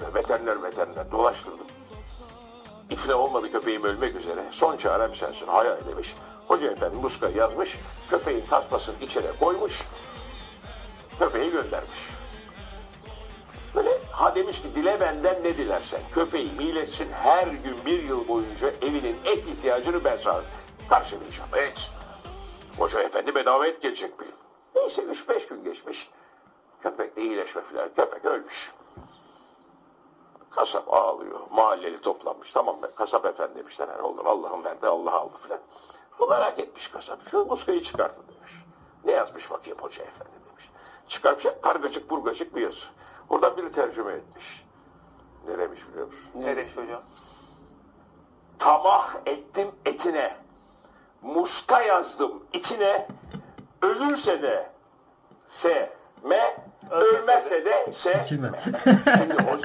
böyle veteriner veteriner dolaştırdım. İfne olmadı köpeğim ölmek üzere. Son çarem sensin hayal demiş. Hoca efendi muska yazmış. Köpeğin tasmasını içine koymuş. Köpeği göndermiş. Böyle ha demiş ki dile benden ne dilersen. Köpeğim iyileşsin her gün bir yıl boyunca evinin et ihtiyacını ben sana karşılayacağım. Et. Hoca efendi bedava et gelecek bir. Neyse 3-5 gün geçmiş. Köpek de iyileşme filan. Köpek ölmüş. Kasap ağlıyor. Mahalleli toplanmış. Tamam mı? Kasap efendi demişler. Ne olur Allah'ım verdi Allah aldı filan. O merak etmiş kasap. Şu muskayı çıkartın demiş. Ne yazmış bakayım hoca efendi demiş. Çıkarmış kargacık burgacık bir yazı. Oradan biri tercüme etmiş. Ne demiş biliyor musun? Ne demiş hocam? Tamah ettim etine. Muska yazdım içine. Ölürse de se me, ölmezse de se? Şimdi hoca